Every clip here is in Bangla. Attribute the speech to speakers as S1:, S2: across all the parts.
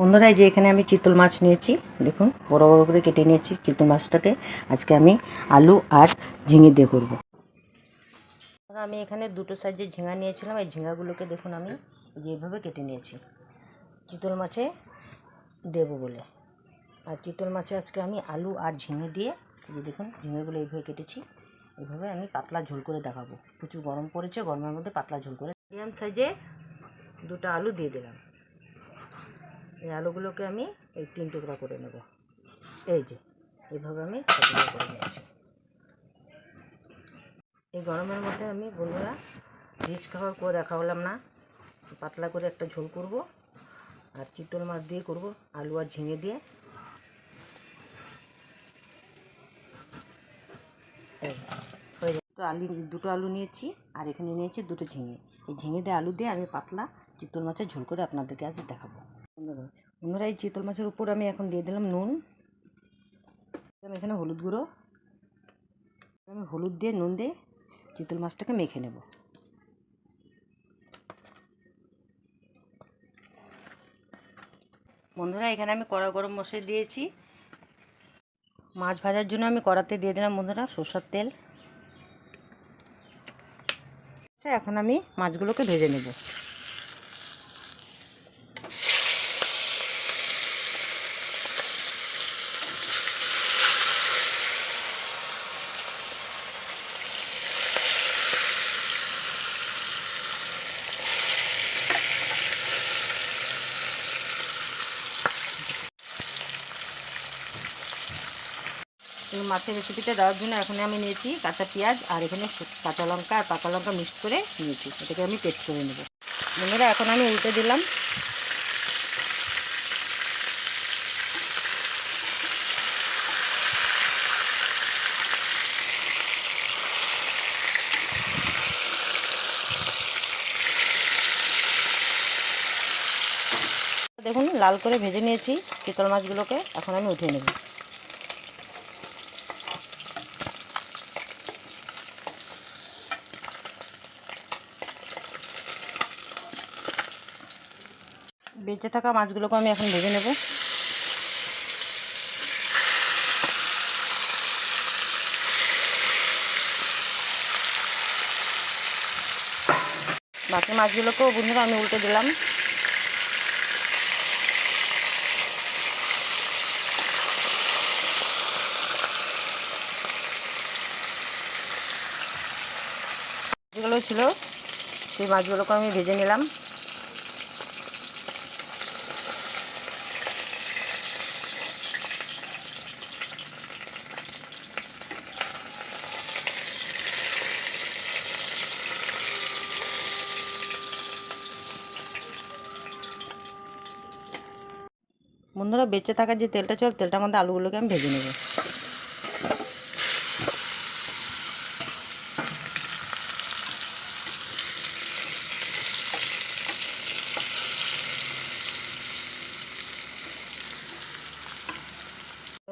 S1: বন্ধুরা, এই যে এখানে আমি চিতল মাছ নিয়েছি, দেখুন, বড় বড় করে কেটে নিয়েছি চিতল মাছটাকে। আজকে আমি আলু আর ঝিঙে দিয়ে করব। আমি এখানে দুটো সাইজের ঝিঙা নিয়েছিলাম। এই ঝিঙাগুলোকে দেখুন আমি এই যে এইভাবে কেটে নিয়েছি। চিতল মাছে দেবো বলে। আর চিতল মাছে আজকে আমি আলু আর ঝিঙে দিয়ে যে দেখুন, ঝিঙেগুলো এইভাবে কেটেছি। এইভাবে আমি পাতলা ঝোল করে দেখাবো। প্রচুর গরম পড়েছে, গরমের মধ্যে পাতলা ঝোল করে মিডিয়াম সাইজে দুটো আলু দিয়ে দিলাম। এই আলুগুলোকে আমি এই তিন টুকরা করে নেব। এই যে এইভাবে আমি করে নিয়েছি এই গরমের মধ্যে আমি বন্ধুরা রিচ খাবার করে দেখা হলাম না। পাতলা করে একটা ঝোল করব আর চিতল মাছ দিয়ে করব, আলু আর ঝিঙে দিয়ে। তো আলু, দুটো আলু নিয়েছি আর এখানে নিয়েছি দুটো ঝিঙে। এই ঝিঙে দিয়ে আলু দিয়ে আমি পাতলা চিতল মাছের ঝোল করে আপনাদেরকে আজ দেখাবো। বন্ধুরা এই চিতল মাছের উপর আমি এখন দিয়ে দিলাম নুন। এখানে হলুদ গুঁড়ো। আমি হলুদ দিয়ে নুন দিয়ে চিতল মাছটাকে মেখে নেব। বন্ধুরা এখানে আমি কড়া গরম মশলা দিয়েছি। মাছ ভাজার জন্য আমি কড়াতে দিয়ে দিলাম বন্ধুরা সর্ষার তেল। আচ্ছা, এখন আমি মাছগুলোকে ভেজে নেব। এই মাছের রেসিপিটা দেওয়ার জন্য এখন আমি নিয়েছি কাঁচা পেঁয়াজ আর এখানে কাঁচা লঙ্কা আর পাকা লঙ্কা মিক্স করে নিয়েছি। এটাকে আমি পেস্ট করে নেব। বন্ধুরা, এখন আমি উল্টে দিলাম। দেখুন, লাল করে ভেজে নিয়েছি। চিতল মাছগুলোকে এখন আমি উঠিয়ে নেব। বেঁচে থাকা মাছগুলোকে আমি এখন ভেজে নেব। বাকি মাছগুলোকেও বন্ধুরা আমি উল্টে দিলাম। যেগুলো ছিল সেই মাছগুলোকে আমি ভেজে নিলাম। বন্ধুরা বেঁচে থাকা যে তেলটা চল, তেলটার মধ্যে আলুগুলোকে আমি ভেজে নেব।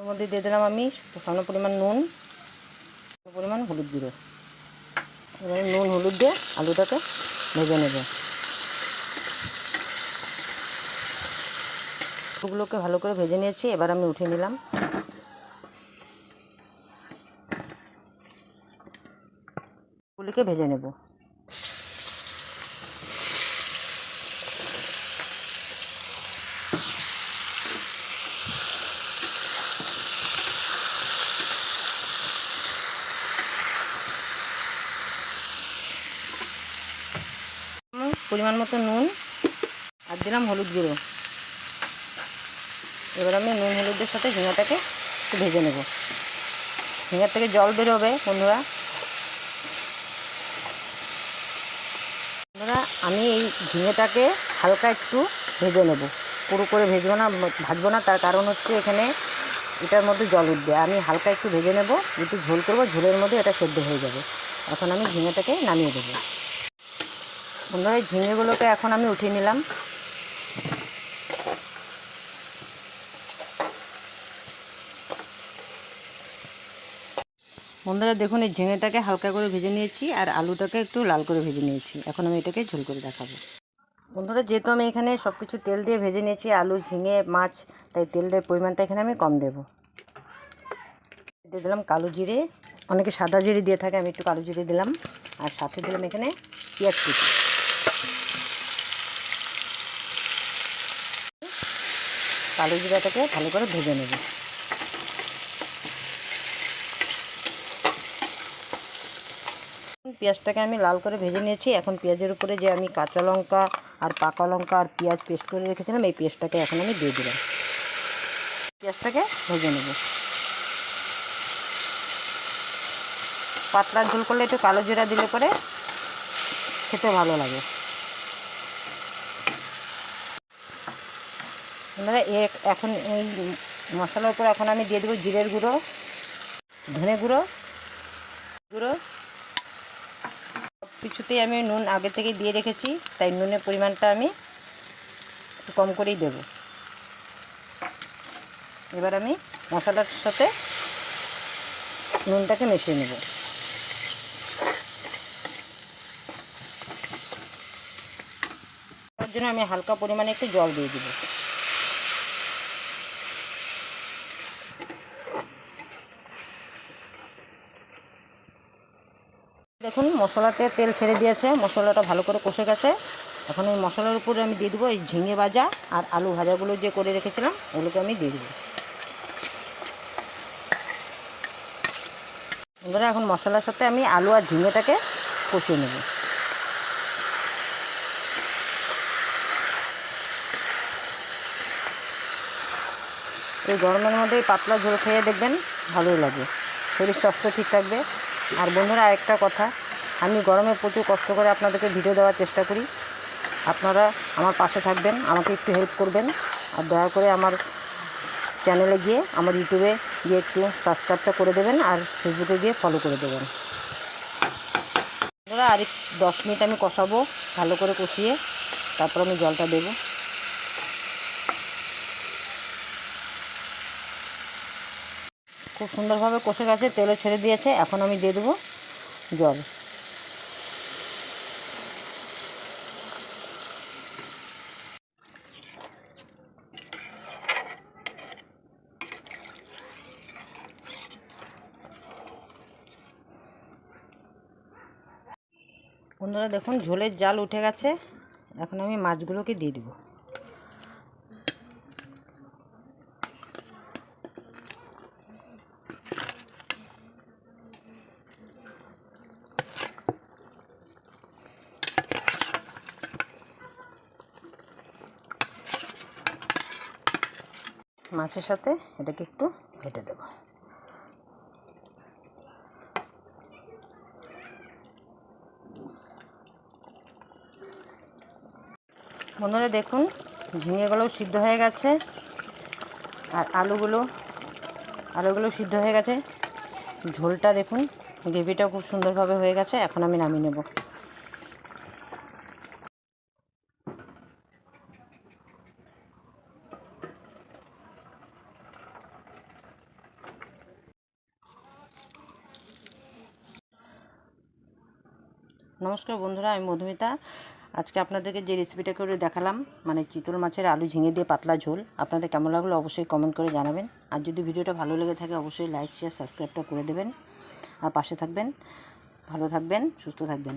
S1: মধ্যে দিয়ে দিলাম আমি সামান্য পরিমাণ নুন পরিমাণ হলুদ গুঁড়ো। এবারে নুন, হলুদ দিয়ে আলুটাকে ভেজে নেব। আলুগুলোকে ভালো করে ভেজে নিয়েছি, এবার আমি উঠিয়ে নিলাম। গুলিকে ভেজে নেব। পরিমাণ মতো নুন, আর দিলাম হলুদ গুঁড়ো। এবার আমি নুন হলুদের সাথে ঝিঙাটাকে একটু ভেজে নেব। ঝিঙার থেকে জল বেরোবে, বন্ধুরা। বন্ধুরা, আমি এই ঝিঙেটাকে হালকা একটু ভেজে নেব। পুরো করে ভেজবো না, ভাজবো না, তার কারণ হচ্ছে এখানে এটার মধ্যে জল উঠবে। আমি হালকা একটু ভেজে নেব, একটু ঝোল করব, ঝোলের মধ্যে এটা সেদ্ধ হয়ে যাবে। এখন আমি ঝিঙেটাকে নামিয়ে দেবো। বন্ধুরা, এই ঝিঙেগুলোকে এখন আমি উঠিয়ে নিলাম। বন্ধুরা, দেখুন, এই ঝিঙেটাকে হালকা করে ভেজে নিয়েছি আর আলুটাকে একটু লাল করে ভেজে নিয়েছি। এখন আমি এটাকে ঝোল করে দেখাবো। বন্ধুরা, যেহেতু আমি এখানে সব কিছু তেল দিয়ে ভেজে নিয়েছি, আলু, ঝিঙে, মাছ, তাই তেলের পরিমাণটা এখানে আমি কম দেব। দিয়ে দিলাম কালো জিরে। অনেকে সাদা জিরে দিয়ে থাকে, আমি একটু কালো জিরে দিলাম। আর সাথে দিলাম এখানে পেঁয়াজ কুচি। কালো জিরাটাকে ভালো করে ভেজে নেব। পেঁয়াজটাকে আমি লাল করে ভেজে নিয়েছি। এখন পেঁয়াজের উপরে যে আমি কাঁচা লঙ্কা আর পাকা লঙ্কা আর পেঁয়াজ পেস্ট করে রেখেছিলাম, এই পেঁয়াজটাকে এখন আমি দিয়ে দিলাম। পেঁয়াজটাকে ভেজে নেব। পাতলা ঝোল করলে একটু কালো জিরা দিলে পরে খেতে ভালো লাগে। এ- এখন এই মশলার উপর এখন আমি দিয়ে দেবো জিরের গুঁড়ো, ধনে গুঁড়ো গুঁড়ো কিছুতেই আমি নুন আগে থেকে দিয়ে রেখেছি, তাই নুনের পরিমাণটা আমি একটু কম করেই দেব। এবার আমি মশলার সাথে নুনটাকে মিশিয়ে নেব। তার জন্য আমি হালকা পরিমাণে একটু জল দিয়ে দেবো দেখুন মশলাতে তেল ছেড়ে দিয়েছে, মশলাটা ভালো করে কষে গেছে। এখন এই মশলার উপরে আমি দিয়ে দেবো এই ঝিঙে ভাজা আর আলু ভাজাগুলো যে করে রেখেছিলাম, ওগুলোকে আমি দিয়ে দেবো। এবারে এখন মশলার সাথে আমি আলু আর ঝিঙেটাকে কষিয়ে নেব। এই গরমের মধ্যে পাতলা ঝোল খেয়ে দেখবেন ভালোই লাগে, শরীর স্বাস্থ্য ঠিক থাকবে। আর বন্ধুরা, আরেকটা কথা আমি গরমে প্রচুর কষ্ট করে আপনাদেরকে ভিডিও দেওয়ার চেষ্টা করি। আপনারা আমার পাশে থাকবেন, আমাকে একটু হেল্প করবেন। আর দয়া করে আমার চ্যানেলে গিয়ে, আমার ইউটিউবে গিয়ে একটু সাবস্ক্রাইবটা করে দেবেন আর ফেসবুকে গিয়ে ফলো করে দেবেন। বন্ধুরা আর দশ মিনিট আমি কষাবো, ভালো করে কষিয়ে তারপর আমি জলটা দেবো। খুব সুন্দরভাবে কষে গেছে তেলে ছেড়ে দিয়েছে, এখন আমি দিয়ে দেবো জল। বন্ধুরা দেখুন, ঝোলের জাল উঠে গেছে। এখন আমি মাছগুলোকে দিয়ে দেবো। মাছের সাথে এটাকে একটু ঘেটে দেবো। বন্ধুরা দেখুন, ঝিঙেগুলো সিদ্ধ হয়ে গেছে, আর আলুগুলো আলুগুলো সিদ্ধ হয়ে গেছে। ঝোলটা দেখুন, গ্রেভিটাও খুব সুন্দরভাবে হয়ে গেছে, এখন আমি নামিয়ে নেব। নমস্কার বন্ধুরা, আমি মধুমিতা। আজকে আপনাদেরকে যে রেসিপিটা করে দেখালাম মানে চিতল মাছের আলু ঝিঙে দিয়ে পাতলা ঝোল, আপনাদের কেমন লাগল অবশ্যই কমেন্ট করে জানাবেন। আর যদি ভিডিওটা ভালো লেগে থাকে অবশ্যই লাইক শেয়ার সাবস্ক্রাইবটা করে দেবেন। আর পাশে থাকবেন, ভালো থাকবেন, সুস্থ থাকবেন।